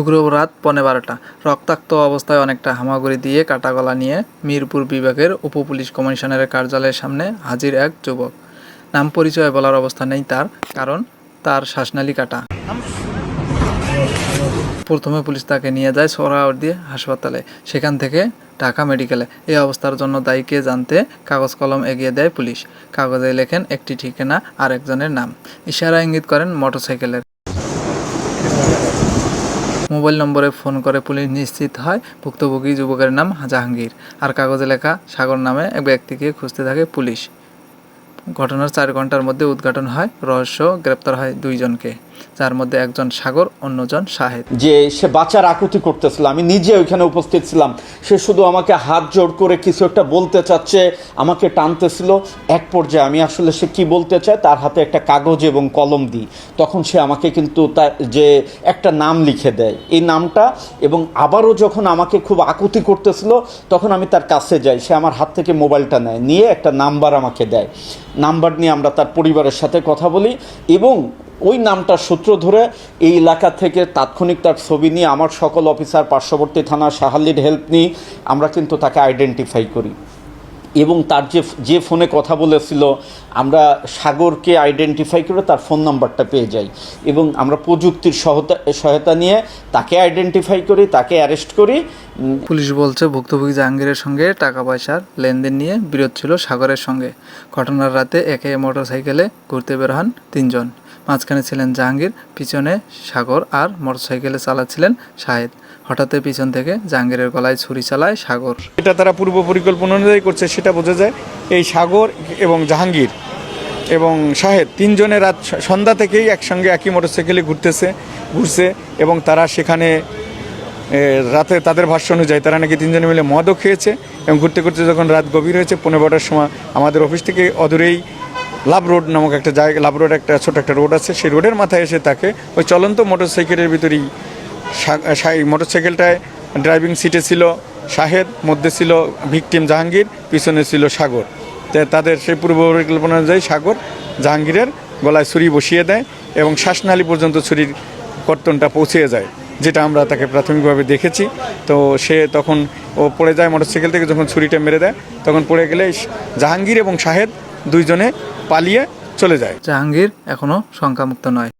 শুক্রবার রাত পনে বারোটা। রক্তাক্ত অবস্থায় অনেকটা হামাগুড়ি দিয়ে কাটাগলা নিয়ে মিরপুর বিভাগের উপপুলিশ কমিশনারের কার্যালয়ের সামনে হাজির এক যুবক। নাম পরিচয় বলার অবস্থা নেই তার, কারণ তার শ্বাসনালী কাটা। প্রথমে পুলিশ তাকে নিয়ে যায় সোহরাওয়ার্দী হাসপাতালে, সেখান থেকে ঢাকা মেডিকেলে। এই অবস্থার জন্য দায়ীকে জানতে কাগজ কলম এগিয়ে দেয় পুলিশ। কাগজে লেখেন একটি ঠিকানা আর একজনের নাম। ইশারা ইঙ্গিত করেন মোটরসাইকেলের। মোবাইল নম্বরে ফোন করে পুলিশ নিশ্চিত হয়, ভুক্তভোগী যুবকের নাম জাহাঙ্গীর। আর কাগজে লেখা সাগর নামে এক ব্যক্তিকে খুঁজতে থাকে পুলিশ। ঘটনার চার ঘণ্টার মধ্যে উদ্ঘাটন হয়, রহস্য গ্রেপ্তার হয় দুইজনকে। যার মধ্যে একজন সাগর, অন্যজন শাহেদ। যে সে বাচ্চার আকুতি করতেছিল, আমি নিজে ওইখানে উপস্থিত ছিলাম। সে শুধু আমাকে হাত জোড় করে কিছু একটা বলতে চাচ্ছে, আমাকে টানতেছিল। এক পর্যায়ে আমি আসলে সে কি বলতে চায়, তার হাতে একটা কাগজ এবং কলম দিই। তখন সে আমাকে কিন্তু তার যে একটা নাম লিখে দেয়। এই নামটা এবং আবারও যখন আমাকে খুব আকুতি করতেছিল, তখন আমি তার কাছে যাই। সে আমার হাত থেকে মোবাইলটা নেয়, নিয়ে একটা নাম্বার আমাকে দেয়। নাম্বার নিয়ে আমরা তার পরিবারের সাথে কথা বলি এবং ওই নামটার সূত্র ধরে এই এলাকা থেকে তাৎক্ষণিক তার ছবি নিয়ে আমার সকল অফিসার, পার্শ্ববর্তী থানা সাহালির হেল্প নিয়ে আমরা কিন্তু তাকে আইডেন্টিফাই করি। এবং তার যে যে ফোনে কথা বলেছিল, আমরা সাগরকে আইডেন্টিফাই করে তার ফোন নাম্বারটা পেয়ে যাই। এবং আমরা প্রযুক্তির সহায়তা সহায়তা নিয়ে তাকে আইডেন্টিফাই করি, তাকে অ্যারেস্ট করি। পুলিশ বলছে, ভুক্তভোগী জাহাঙ্গীরের সঙ্গে টাকা পয়সার লেনদেন নিয়ে বিরোধ ছিল সাগরের সঙ্গে। ঘটনার রাতে একে মোটরসাইকেলে ঘুরতে বের হন তিনজন। মাঝখানে ছিলেন জাহাঙ্গীর, পিছনে সাগর আর মোটরসাইকেলে চালাচ্ছিলেন শাহেদ। হঠাৎই পিছন থেকে জাহাঙ্গীরের গলায় ছুরি চালায় সাগর। এটা তারা পূর্ব পরিকল্পনা অনুযায়ী করছে, সেটা বোঝা যায়। এই সাগর এবং জাহাঙ্গীর এবং শাহেদ তিনজনের রাত সন্ধ্যা থেকেই একসঙ্গে একই মোটরসাইকেলে ঘুরতেছে, ঘুরছে এবং তারা সেখানে রাতে তাদের ভাষ্য অনুযায়ী তারা নাকি তিনজনে মিলে মদও খেয়েছে এবং ঘুরতে ঘুরতে যখন রাত গভীর হয়েছে পনেরো বারোটার সময় আমাদের অফিস থেকে অদূরেই লাভ রোড নামক একটা জায়গা, লাভ রোড একটা ছোট একটা রোড আছে, সেই রোডের মাথায় এসে তাকে ওই চলন্ত মোটরসাইকেলের ভিতরেই মোটরসাইকেলটায় ড্রাইভিং সিটে ছিল, শাহেদ, মধ্যে ছিল ভিকটিম জাহাঙ্গীর, পিছনে ছিল সাগর। তাদের সেই পূর্ব পরিকল্পনা অনুযায়ী সাগর জাহাঙ্গীরের গলায় ছুরি বসিয়ে দেয় এবং শ্বাসনালী পর্যন্ত ছুরির কর্তনটা পৌঁছে যায়, যেটা আমরা তাকে প্রাথমিকভাবে দেখেছি। তো সে তখন ও পড়ে যায় মোটরসাইকেল থেকে, যখন ছুরিটা মেরে দেয়, তখন পড়ে গেলে জাহাঙ্গীর এবং শাহেদ দুইজনে পালিয়ে চলে যায়। জাহাঙ্গীর এখনও শঙ্কামুক্ত নয়।